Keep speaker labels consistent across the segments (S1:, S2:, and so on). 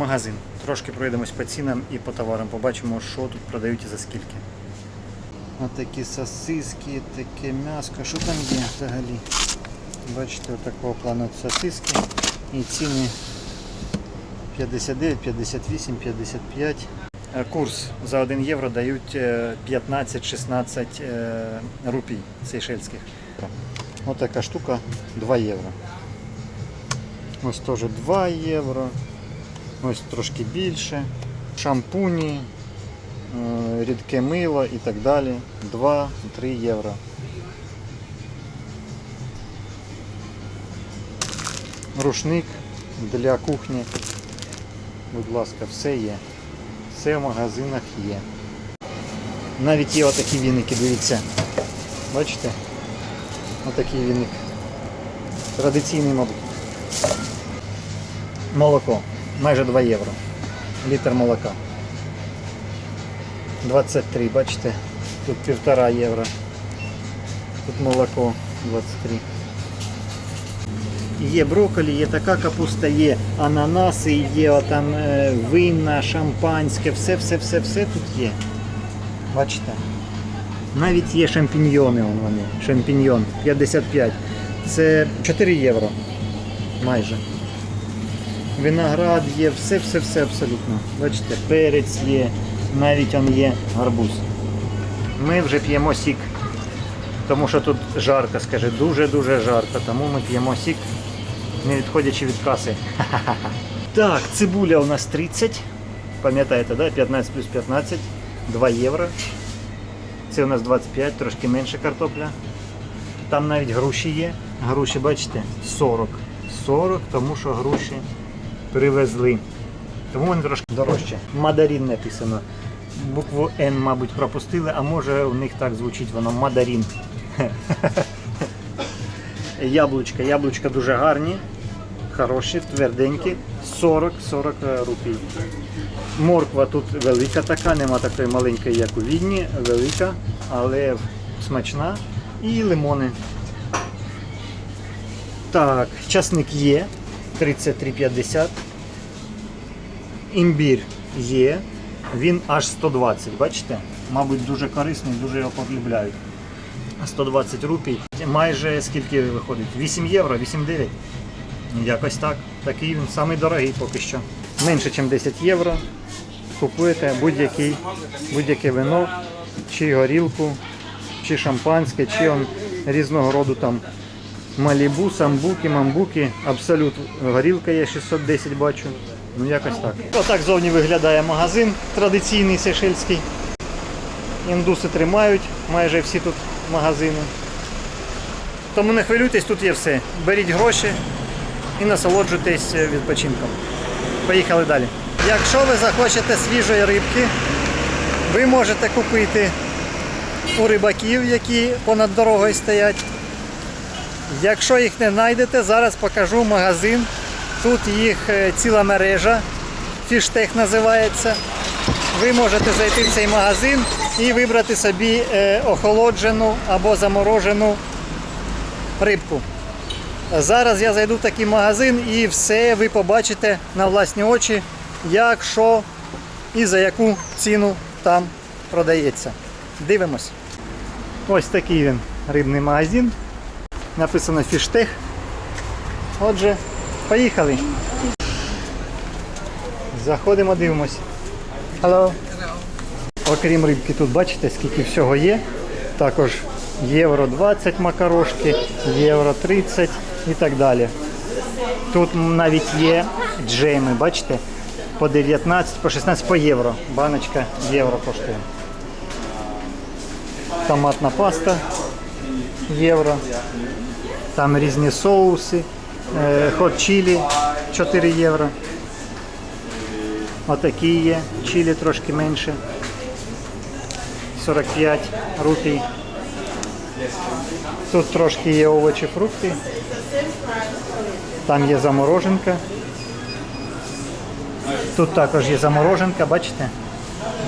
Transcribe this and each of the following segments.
S1: магазин. Трошки пройдемось по цінам і по товарам. Побачимо, що тут продають і за скільки. Ось такі сосиски, таке м'яско. Що там є взагалі? Бачите, такого плану сосиски. І ціни 59, 58, 55. Е, Курс за 1 євро дають е, 15-16 е, рупій сейшельських. Ось така штука 2 євро. Ось теж 2 євро. Ось трошки більше. Шампуні, е, рідке мило і так далі. 2-3 євро. Рушник для кухні. Будь ласка, все є. Все в магазинах є. Навіть є отакі віники, дивіться. Бачите? Отакий віник. Традиційний, мабуть. Молоко. Майже 2 євро. Літр молока. 23, бачите? Тут півтора євро. Тут молоко 23. Є брокколі, є така капуста, є ананаси, є там е, винна, шампанське, все, все, все, все тут є. Бачите? Навіть є шампіньйони вон вони. Шампіньйон 55. Це 4 євро. Майже. Виноград є, все, все, все абсолютно. Бачите, перець є, навіть он є гарбуз. Ми вже п'ємо сік. Тому що тут жарко, скаже, дуже-дуже жарко. Тому ми п'ємо сік, не відходячи від каси. Так, цибуля у нас 30. Пам'ятаєте, да? 15 плюс 15, 2 євро. Це у нас 25, трошки менше картопля. Там навіть груші є. Груші, бачите, 40. 40, тому що груші привезли. Тому вони трошки дорожче. Мадарін написано. Букву Н, мабуть, пропустили, а може у них так звучить воно мадарін. Яблучка. Яблучка дуже гарні, хороші, тверденькі. 40-40 рупій. Морква тут велика така, нема такої маленької, як у Відні, велика, але смачна. І лимони. Так, часник є 33,50. Імбір є. Він аж 120, бачите? Мабуть, дуже корисний, дуже його полюбляють. 120 рупій. Майже скільки виходить? 8 євро, 8-9. Якось так. Такий він самий дорогий поки що. Менше, ніж 10 євро. Купуєте будь-яке вино, чи горілку, чи шампанське, чи он різного роду там малібу, самбуки, мамбуки. Абсолют горілка є 610 бачу. Ну якось так. Отак зовні виглядає магазин традиційний сейшельський. Індуси тримають майже всі тут магазини. Тому не хвилюйтесь, тут є все. Беріть гроші і насолоджуйтесь відпочинком. Поїхали далі. Якщо ви захочете свіжої рибки, ви можете купити у рибаків, які понад дорогою стоять. Якщо їх не знайдете, зараз покажу магазин. Тут їх е, ціла мережа, фіштех називається. Ви можете зайти в цей магазин і вибрати собі е, охолоджену або заморожену рибку. Зараз я зайду в такий магазин і все ви побачите на власні очі, як, що і за яку ціну там продається. Дивимось. Ось такий він рибний магазин. Написано фіштех. Отже, поїхали. Заходимо, дивимось. Hello. Окрім рибки, тут бачите, скільки всього є. Також євро 20 макарошки, євро 30 і так далі. Тут навіть є джеми, бачите, по 19, по 16 по євро. Баночка євро коштує. Томатна паста євро. Там різні соуси, е, хот чилі 4 євро. Отакі є, чилі трошки менше. 45 рупій. Тут трошки є овочі, фрукти. Там є замороженка. Тут також є замороженка, бачите?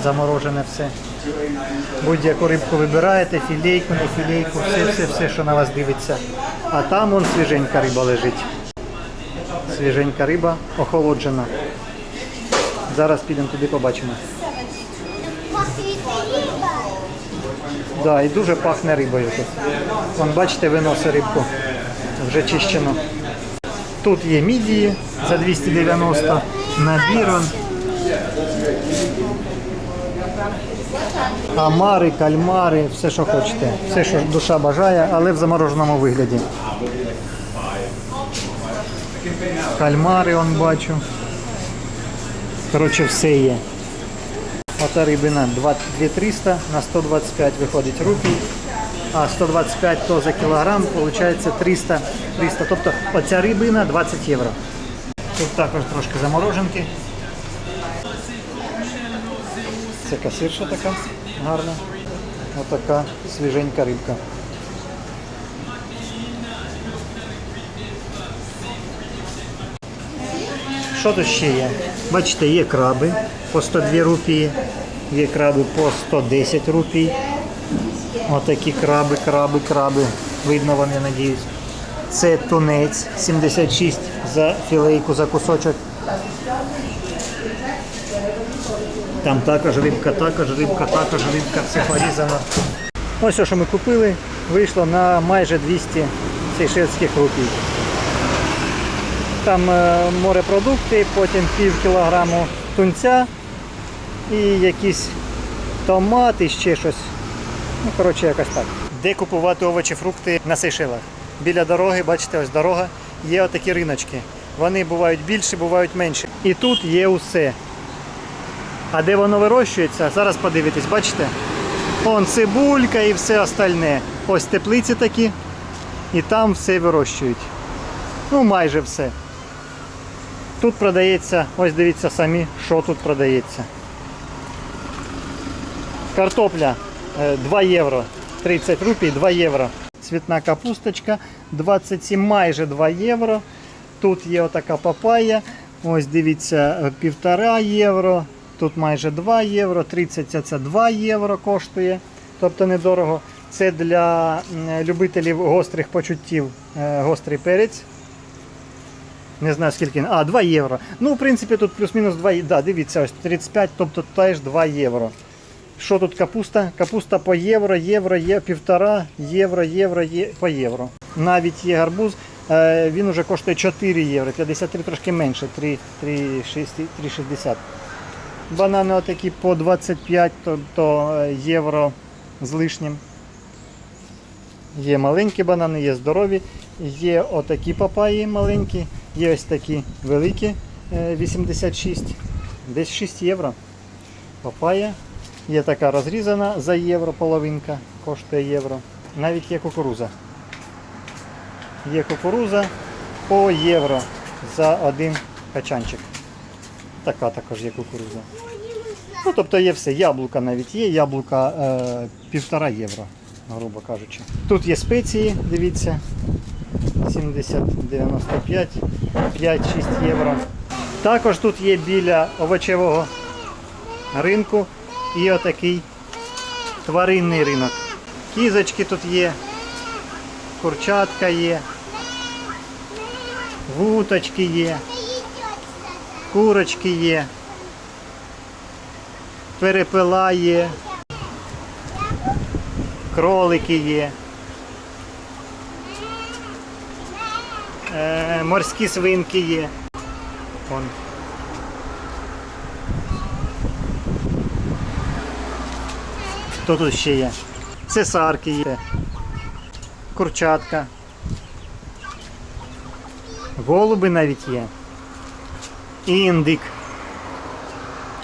S1: Заморожене все. Будь-яку рибку вибираєте, філейку, не філейку, все, все, все, що на вас дивиться. А там вон свіженька риба лежить. Свіженька риба, охолоджена. Зараз підемо туди побачимо. Да, і дуже пахне рибою тут. Вон, бачите, виносить рибку. Вже чищено. Тут є мідії за 290 набір. Амари, кальмари, все, що хочете. Все, що душа бажає, але в замороженому вигляді. Кальмари он бачу. Коротше, все є. Ота рибина 2300 на 125 виходить рупій, а 125 то за кілограм, виходить 300, 300. Тобто оця рибина 20 євро. Тут також трошки замороженки. Це касирша така гарна. Отака свіженька рибка. Що тут ще є? Бачите, є краби по 102 рупії, є краби по 110 рупій. Отакі краби, краби, краби. Видно вони, надіюсь. Це тунець 76 за філейку, за кусочок. Там також рибка, також рибка, також рибка, все порізано. Ось що ми купили, вийшло на майже 200 сейшельських рупій. Там е, морепродукти, потім пів кілограму тунця і якісь томати, ще щось. Ну, коротше, якось так. Де купувати овочі, фрукти на Сейшелах? Біля дороги, бачите, ось дорога, є отакі риночки. Вони бувають більші, бувають менші. І тут є усе. А де воно вирощується, зараз подивитесь, бачите? Вон цибулька і все остальне. Ось теплиці такі, і там все вирощують. Ну, майже все. Тут продається, ось дивіться самі, що тут продається. Картопля е, 2 євро, 30 рупій, 2 євро. Цвітна капусточка 27, майже 2 євро. Тут є отака папая. Ось дивіться, е, півтора євро. Тут майже 2 євро, 30 це- це 2 євро коштує. Тобто недорого. Це для любителів гострих почуттів е, гострий перець. Не знаю скільки. А, 2 євро. Ну, в принципі, тут плюс-мінус 2 євро. Да, дивіться, ось 35, тобто теж 2 євро. Що тут капуста? Капуста по євро, євро, є півтора, євро, євро, є, по євро. Навіть є гарбуз, е, він вже коштує 4 євро, 53 трошки менше, 3, 3, 6, 3,60. Банани отакі по 25 тобто е, євро з лишнім. Є маленькі банани, є здорові, є отакі папаї маленькі, є ось такі великі е, 86, десь 6 євро. Папая. Є така розрізана за євро половинка, коштує євро. Навіть є кукуруза. Є кукуруза по євро за один качанчик. Така також є кукуруза. Ну, тобто є все. Яблука навіть є, яблука е, півтора євро, грубо кажучи. Тут є спеції, дивіться. 70, 95, 5-6 євро. Також тут є біля овочевого ринку і отакий тваринний ринок. Кізочки тут є, курчатка є, вуточки є, курочки є, перепела є, кролики є. Е, морські свинки є. Вон. Хто тут ще є? Цесарки є. Курчатка. Голуби навіть є. І індик.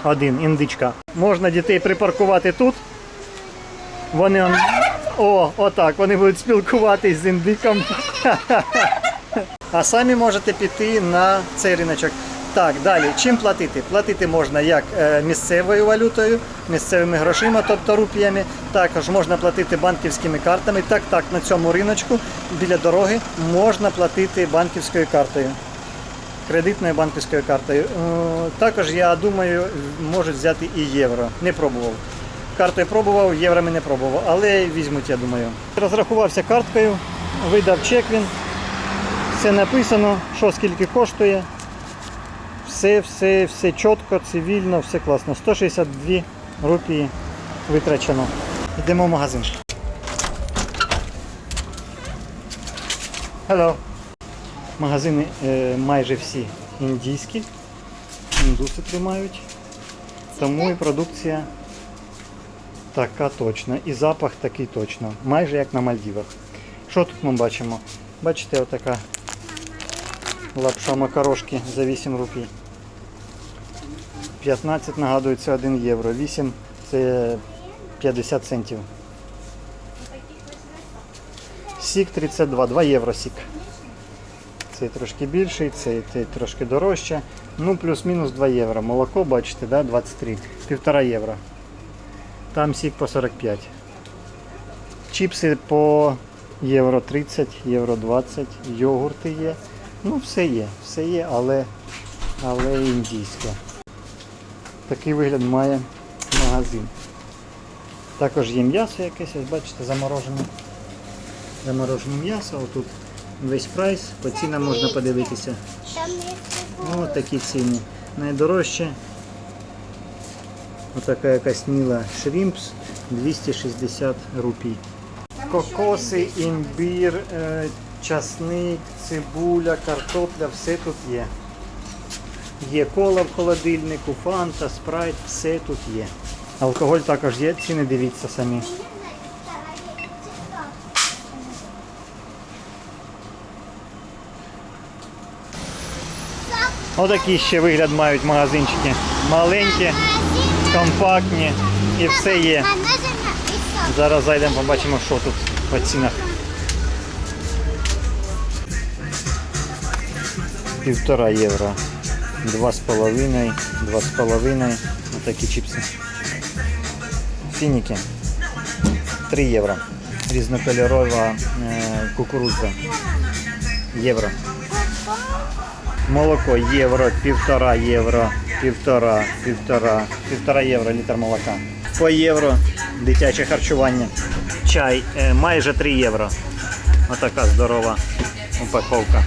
S1: Один, індичка. Можна дітей припаркувати тут. Вони он... О, отак, вони будуть спілкуватись з індиком. А самі можете піти на цей риночок. Так, далі. Чим платити? Платити можна як е, місцевою валютою, місцевими грошима, тобто рупіями. Також можна платити банківськими картами. Так, так, на цьому риночку біля дороги можна платити банківською картою. Кредитною банківською картою. Е, Також, я думаю, можуть взяти і євро. Не пробував. Картою пробував, євроми не пробував, але візьмуть, я думаю. Розрахувався карткою, видав чек він. Все написано, що скільки коштує. Все, все, все чітко, цивільно, все класно. 162 рупії витрачено. Йдемо в магазин. Hello. Магазини е, майже всі індійські. Індуси тримають. Тому і продукція така точна. І запах такий точно. Майже як на Мальдівах. Що тут ми бачимо? Бачите, отака лапша макарошки за 8 рупій. 15 нагадується 1 євро. 8 це 50 центів. Сік 32, 2 євро сік. Цей трошки більший, цей, цей трошки дорожче. Ну, плюс-мінус 2 євро. Молоко, бачите, да, 23. Півтора євро. Там сік по 45. Чіпси по євро 30, євро 20, йогурти є. Ну, все є, все є, але, але індійське. Такий вигляд має магазин. Також є м'ясо якесь, бачите, заморожене. Заморожене м'ясо, отут весь прайс, по цінам можна подивитися.
S2: Там є
S1: О, такі ціни. Найдорожче. Отака якась міла шрімпс 260 рупій. Кокоси, імбір, е, часник, цибуля, картопля, все тут є. Є кола в холодильнику, фанта, спрайт, все тут є. Алкоголь також є, ціни дивіться самі. Отакий ще вигляд мають магазинчики. Маленькі, компактні і все є. Зараз зайдемо, побачимо, що тут по цінах. Півтора євро. Два з половиною, два з половиною. Отакі чіпси. Фініки. Три євро. Різнокольорова е, кукурудза. Євро. Молоко євро, півтора євро, півтора, півтора, півтора євро літр молока. По євро дитяче харчування. Чай е, майже 3 євро. Отака здорова упаковка.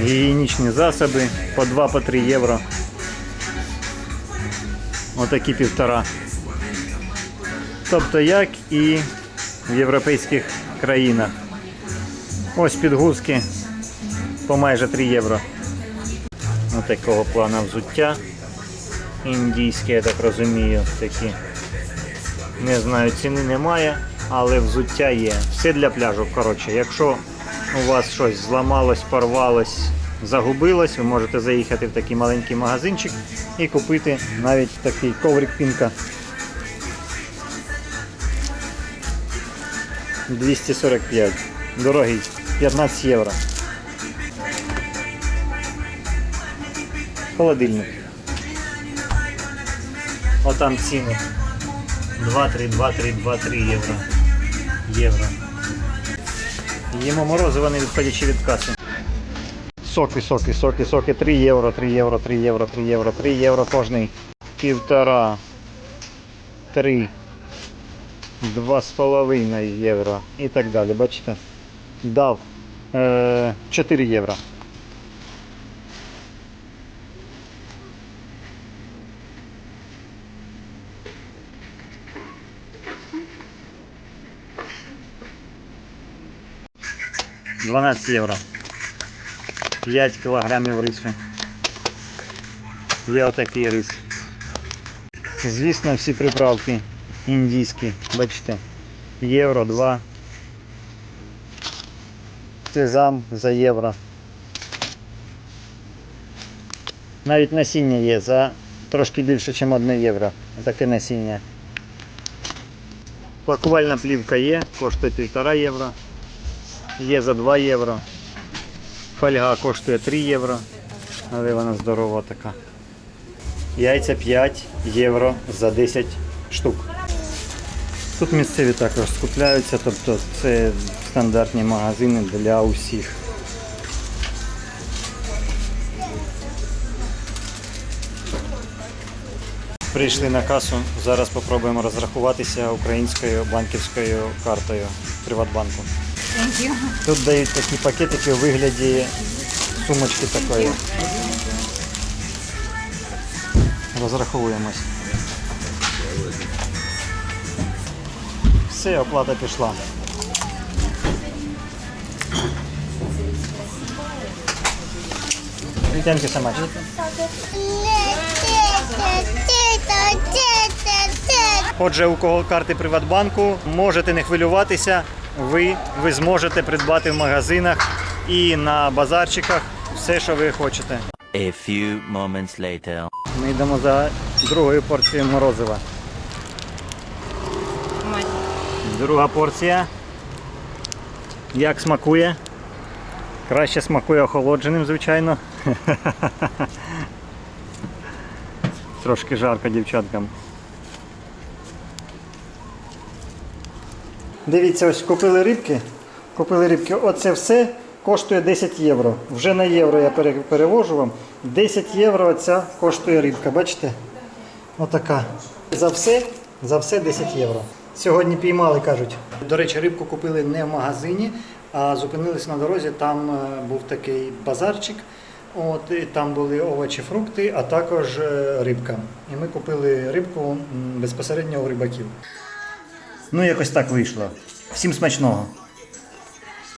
S1: Гігієнічні засоби по 2 по євро. Отакі півтора. Тобто як і в європейських країнах. Ось підгузки по майже 3 євро. Ось такого плану взуття. Індійське, я так розумію, такі. Не знаю, ціни немає, але взуття є. Все для пляжу. Коротше, якщо у вас щось зламалось, порвалось, загубилось, ви можете заїхати в такий маленький магазинчик і купити навіть такий коврик пінка. 245. Дорогий. 15 євро. Холодильник. Отам ціни. 2-3, 2-3, 2-3 євро. Євро. Їмо морозиво не відходячи від каси. Соки, соки, соки, соки. 3 євро, 3 євро, 3 євро, 3 євро, 3 євро кожний. Півтора. 3. Два з половиною євро. І так далі. Бачите? Дав е, 4 євро. Дванадцять євро. 5 кілограмів рису. Є отакий рис. Звісно, всі приправки індійські. Бачите. Євро 2. Сезам за євро. Навіть насіння є за трошки більше, ніж 1 євро. Таке насіння. Пакувальна плівка є, коштує 1,5 євро. Є за 2 євро. Фольга коштує 3 євро, але вона здорова така. Яйця 5 євро за 10 штук. Тут місцеві також скупляються, тобто це стандартні магазини для усіх. Прийшли на касу, зараз спробуємо розрахуватися українською банківською картою Приватбанку. Тут дають такі пакетики у вигляді сумочки такої. Розраховуємось. Все, оплата пішла. Thank you. Отже, у кого карти Приватбанку, можете не хвилюватися. Ви, ви зможете придбати в магазинах і на базарчиках все, що ви хочете.
S3: A few moments later.
S1: Ми йдемо за другою порцією морозива. Друга порція. Як смакує? Краще смакує охолодженим, звичайно. Трошки жарко дівчаткам. Дивіться, ось купили рибки. Купили рибки. Оце все коштує 10 євро. Вже на євро я перевожу вам. 10 євро ця коштує рибка, бачите? Отака. За все, за все 10 євро. Сьогодні піймали, кажуть. До речі, рибку купили не в магазині, а зупинилися на дорозі. Там е, був такий базарчик. От, і там були овочі, фрукти, а також е, рибка. І ми купили рибку безпосередньо у рибаків. Ну, якось так вийшло. Всім смачного.